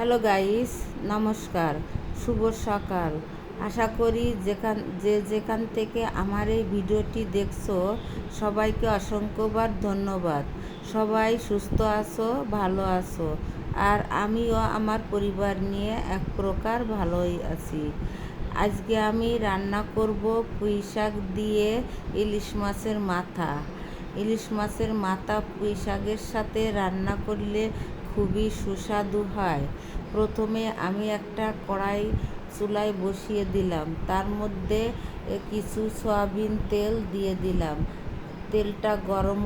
Hello guys, নমস্কার, শুভ সকাল। আশা করি যেখান, যে যেখান থেকে আমার এই ভিডিওটি দেখছ, সবাইকে অসংখ্যবার ধন্যবাদ। সবাই সুস্থ আছো, ভালো আছো, আর আমিও আমার পরিবার নিয়ে এক প্রকার ভালোই আছি। আজকে আমি রান্না করব পুঁই শাক দিয়ে ইলিশ মাছের মাথা। ইলিশ মাছের মাথা পুঁই শাকের সাথে রান্না করলে খুবই সুস্বাদু হয়। প্রথমে আমি একটা কড়াই চুলায় বসিয়ে দিলাম। তার মধ্যে কিছু সয়াবিন তেল দিয়ে দিলাম। তেলটা গরম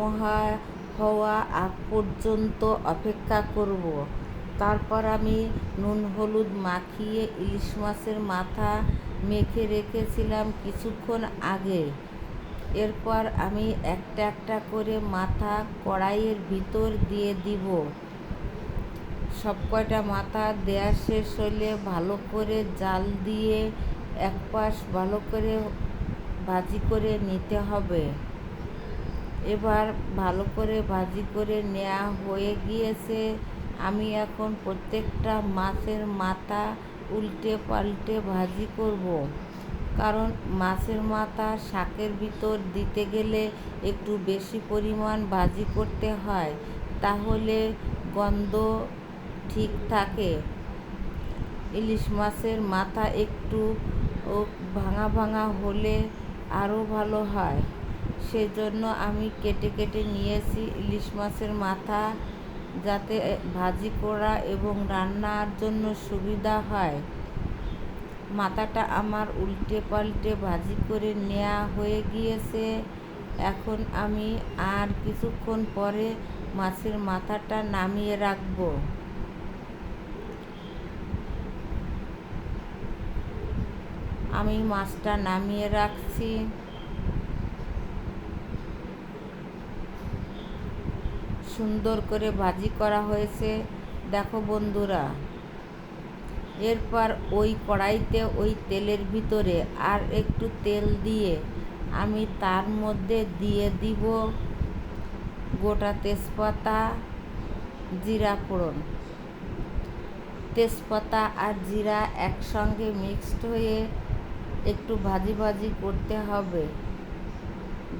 হওয়া আগ পর্যন্ত অপেক্ষা করব। তারপর আমি নুন, হলুদ মাখিয়ে ইলিশ মাছের মাথা মেখে রেখেছিলাম কিছুক্ষণ আগে। এরপর আমি একটা একটা করে মাথা কড়াইয়ের ভিতর দিয়ে দিব। সব কয়টা মাথা দেয়া শেষ হলে ভালো করে জাল দিয়ে এক পাশ ভালো করে ভাজি করে নিতে হবে। এবার ভালো করে ভাজি করে নেওয়া হয়ে গিয়েছে। আমি এখন প্রত্যেকটা মাছের মাথা উল্টে পাল্টে ভাজি করব। কারণ মাছের মাথা শাকের ভিতর দিতে গেলে একটু বেশি পরিমাণ ভাজি করতে হয়। তাহলে গন্ধ ঠিক থাকে। ইলিশ মাছের মাথা একটু ও ভাঙা ভাঙা হলে আরও ভালো হয়। সেজন্য আমি কেটে কেটে নিয়েছি ইলিশ মাছের মাথা যাতে ভাজি করা এবং রান্নার জন্য সুবিধা হয়। মাথাটা আমার উল্টে পাল্টে ভাজি করে নেওয়া হয়ে গিয়েছে। এখন আমি আর কিছুক্ষণ পরে মাছের মাথাটা নামিয়ে রাখব। আমি মাছটা নামিয়ে রাখছি। সুন্দর করে ভাজি করা হয়েছে। দেখো বন্ধুরা, এরপর ওই কড়াইতে ওই তেলের ভিতরে আর একটু তেল দিয়ে আমি তার মধ্যে দিয়ে দিব গোটা তেজপাতা, জিরা ফোড়ন। তেজপাতা আর জিরা একসঙ্গে মিক্সড হয়ে একটু ভাজি ভাজি করতে হবে।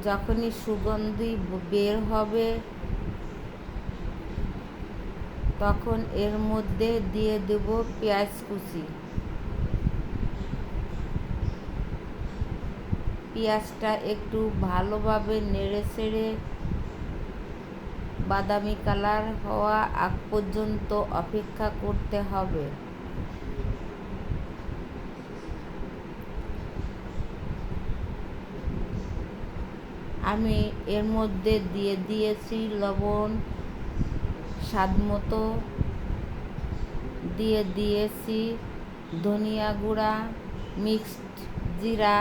যখনই সুগন্ধি বের হবে, তখন এর মধ্যে দিয়ে দেব পেঁয়াজ কুচি। পেঁয়াজটা একটু ভালোভাবে নেড়ে ছেড়ে বাদামি কালার হওয়া আগ পর্যন্ত অপেক্ষা করতে হবে। আমি এর মধ্যে দিয়ে দিয়েছি লবণ, স্বাদ মতো। দিয়ে দিয়েছি ধনিয়া গুঁড়া, মিক্সড জিরা।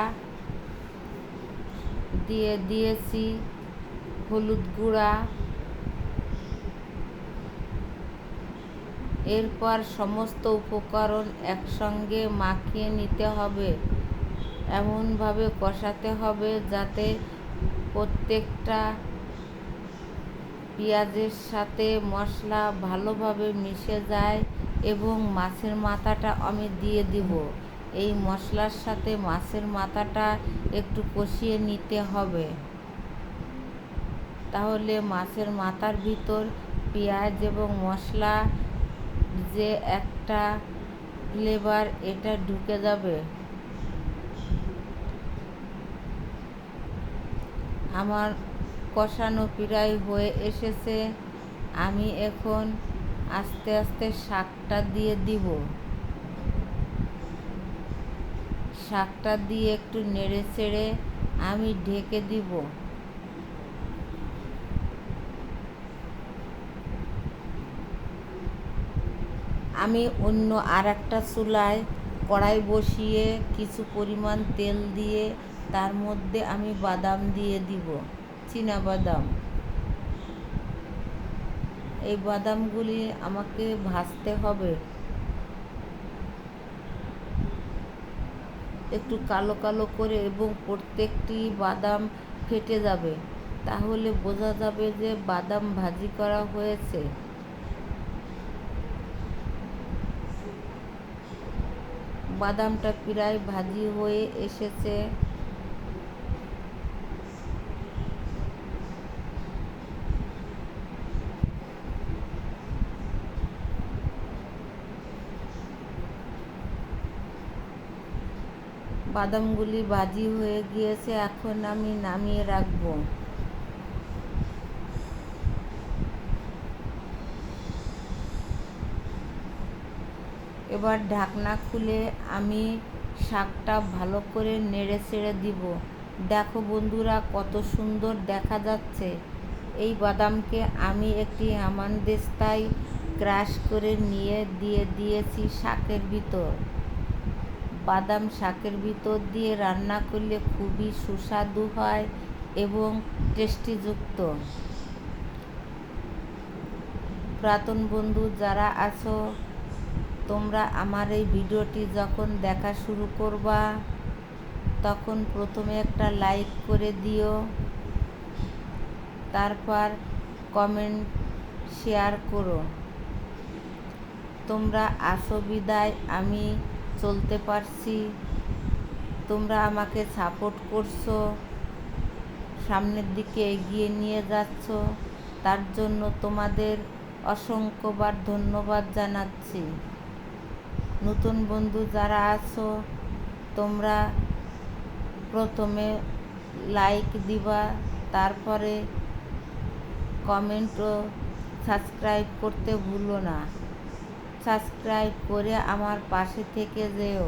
দিয়ে দিয়েছি হলুদ গুঁড়া। এরপর সমস্ত উপকরণ একসঙ্গে মাখিয়ে নিতে হবে। এমনভাবে কষাতে হবে যাতে প্রত্যেকটা পেঁয়াজের সাথে মশলা ভালোভাবে মিশে যায় এবং মাছের মাথাটা আমি দিয়ে দিব। এই মশলার সাথে মাছের মাথাটা একটু কষিয়ে নিতে হবে। তাহলে মাছের মাথার ভিতর পেঁয়াজ এবং মশলা যে একটা ফ্লেভার এটা ঢুকে যাবে। আমার কষানো প্রায় হয়ে এসেছে, আমি এখন আস্তে আস্তে শাকটা দিয়ে দিব। শাকটা দিয়ে একটু নেড়ে চেড়ে আমি ঢেকে দিব। আমি অন্য আর একটা চুলায় কড়াই বসিয়ে কিছু পরিমাণ তেল দিয়ে তার মধ্যে আমি বাদাম দিয়ে দিব বাদাম। এই বাদামগুলি আমাকে ভাজতে হবে। একটু কালো কালো করে এবং প্রত্যেকটি বাদাম ফেটে যাবে, তাহলে বোঝা যাবে যে বাদাম ভাজি করা হয়েছে। বাদামটা প্রায় ভাজি হয়ে এসেছে। বাদামগুলি ভাজি হয়ে গিয়েছে, এখন আমি নামিয়ে রাখব। এবার ঢাকনা খুলে আমি শাকটা ভালো করে নেড়ে ছেড়ে দিব। দেখো বন্ধুরা, কত সুন্দর দেখা যাচ্ছে। এই বাদামকে আমি একটি হামানদিস্তায় ক্রাশ করে নিয়ে দিয়ে দিয়েছি শাকের ভিতর। বাদাম শাকের ভিতর দিয়ে রান্না করলে খুবই সুস্বাদু হয় এবং টেস্টিযুক্ত। পুরাতন বন্ধু যারা আছো, তোমরা আমার এই ভিডিওটি যখন দেখা শুরু করবা, তখন প্রথমে একটা লাইক করে দিও, তারপর কমেন্ট শেয়ার করো। তোমরা আসো বিদায়, আমি চলতে পারছি। তোমরা আমাকে সাপোর্ট করছ, সামনের দিকে এগিয়ে নিয়ে যাচ্ছ। তার জন্য তোমাদের অসংখ্যবার ধন্যবাদ জানাচ্ছি। নতুন বন্ধু যারা আছো, তোমরা প্রথমে লাইক দিবা, তারপরে কমেন্ট ও সাবস্ক্রাইব করতে ভুলো না। সাবস্ক্রাইব করে আমার পাশে থেকে যেও।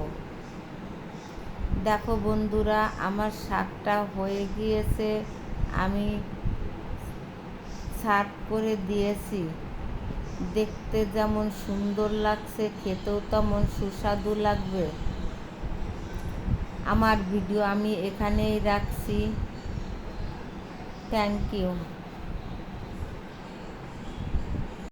দেখো বন্ধুরা, আমার শাকটা হয়ে গিয়েছে, আমি সার্ভ করে দিয়েছি। দেখতে যেমন সুন্দর লাগছে, খেতেও তেমন সুস্বাদু লাগবে। আমার ভিডিও আমি এখানেই রাখছি। Thank you